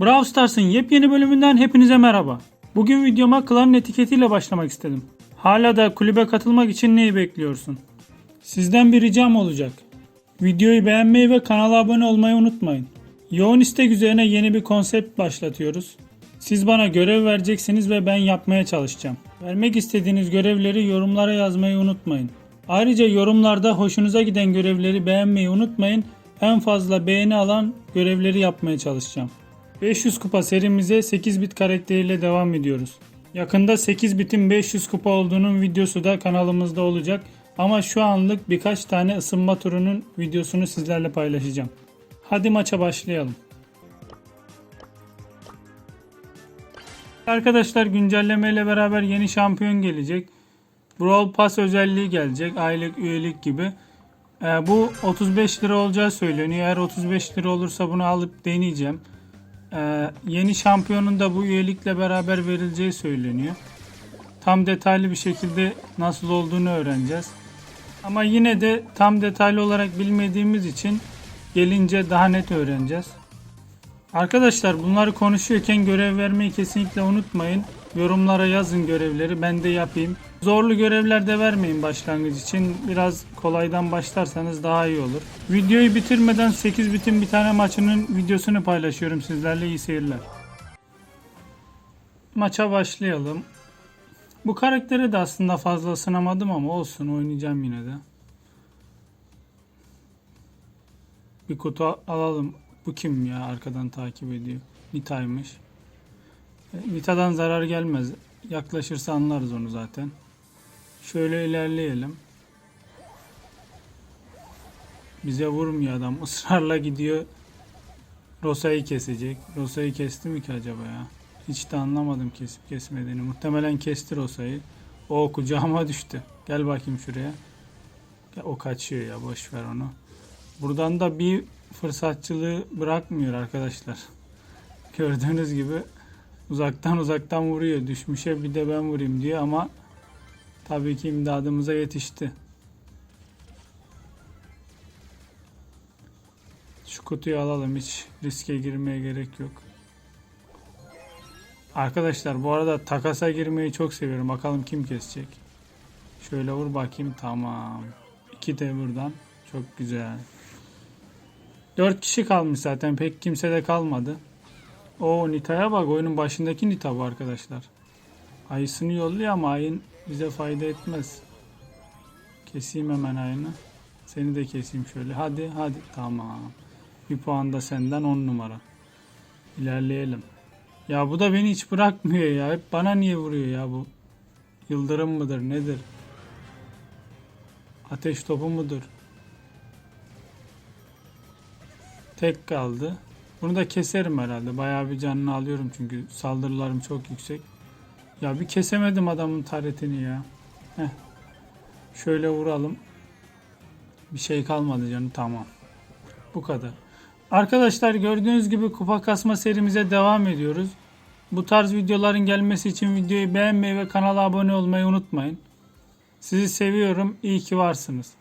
Brawl Stars'ın yepyeni bölümünden hepinize merhaba. Bugün videoma klanın etiketiyle başlamak istedim. Hala da kulübe katılmak için neyi bekliyorsun? Sizden bir ricam olacak. Videoyu beğenmeyi ve kanala abone olmayı unutmayın. Yoğun istek üzerine yeni bir konsept başlatıyoruz. Siz bana görev vereceksiniz ve ben yapmaya çalışacağım. Vermek istediğiniz görevleri yorumlara yazmayı unutmayın. Ayrıca yorumlarda hoşunuza giden görevleri beğenmeyi unutmayın. En fazla beğeni alan görevleri yapmaya çalışacağım. 500 kupa serimize 8 bit karakteriyle devam ediyoruz. Yakında 8 bitin 500 kupa olduğunun videosu da kanalımızda olacak. Ama şu anlık birkaç tane ısınma turunun videosunu sizlerle paylaşacağım. Hadi maça başlayalım. Arkadaşlar güncelleme ile beraber yeni şampiyon gelecek. Brawl Pass özelliği gelecek. Aylık üyelik gibi. Ee, bu 35 lira olacağı söyleniyor. Eğer 35 lira olursa bunu alıp deneyeceğim. Ee, yeni şampiyonun da bu üyelikle beraber verileceği söyleniyor. Tam detaylı bir şekilde nasıl olduğunu öğreneceğiz. Ama yine de tam detaylı olarak bilmediğimiz için gelince daha net öğreneceğiz. Arkadaşlar bunları konuşuyorken görev vermeyi kesinlikle unutmayın. Yorumlara yazın görevleri ben de yapayım. Zorlu görevler de vermeyin başlangıç için. Biraz kolaydan başlarsanız daha iyi olur. Videoyu bitirmeden 8 bitin bir tane maçının videosunu paylaşıyorum sizlerle iyi seyirler. Maça başlayalım. Bu karakteri de aslında fazla ısınamadım ama olsun oynayacağım yine de. Bir kutu alalım. Bu kim ya arkadan takip ediyor. Nita'ymış. Nita'dan zarar gelmez. Yaklaşırsa anlarız onu zaten. Şöyle ilerleyelim. Bize vurmuyor adam. Israrla gidiyor. Rosa'yı kesecek. Rosa'yı kesti mi ki acaba ya? Hiç de anlamadım kesip kesmediğini. Muhtemelen kesti Rosa'yı. O kucağıma düştü. Gel bakayım şuraya. Ya, o kaçıyor ya boş ver onu. Buradan da bir fırsatçılığı bırakmıyor arkadaşlar. Gördüğünüz gibi uzaktan uzaktan vuruyor. Düşmüşe bir de ben vurayım diyor ama tabii ki imdadımıza yetişti. Şu kutuyu alalım hiç riske girmeye gerek yok. Arkadaşlar bu arada takasa girmeyi çok seviyorum. Bakalım kim kesecek. Şöyle vur bakayım tamam. İki de buradan. Çok güzel. 4 kişi kalmış zaten. Pek kimse de kalmadı. O Nita'ya bak. Oyunun başındaki Nita bu arkadaşlar. Ayısını yolluyor ama ayın bize fayda etmez. Keseyim hemen ayını. Seni de keseyim şöyle. Hadi hadi. Tamam. Bir puan da senden 10 numara. İlerleyelim. Ya bu da beni hiç bırakmıyor ya. Hep bana niye vuruyor ya bu? Yıldırım mıdır nedir? Ateş topu mudur? Tek kaldı. Bunu da keserim herhalde. Bayağı bir canını alıyorum çünkü saldırılarım çok yüksek. Ya bir kesemedim adamın taretini ya. Heh. Şöyle vuralım. Bir şey kalmadı canım. Tamam. Bu kadar. Arkadaşlar gördüğünüz gibi kupa kasma serimize devam ediyoruz. Bu tarz videoların gelmesi için videoyu beğenmeyi ve kanala abone olmayı unutmayın. Sizi seviyorum. İyi ki varsınız.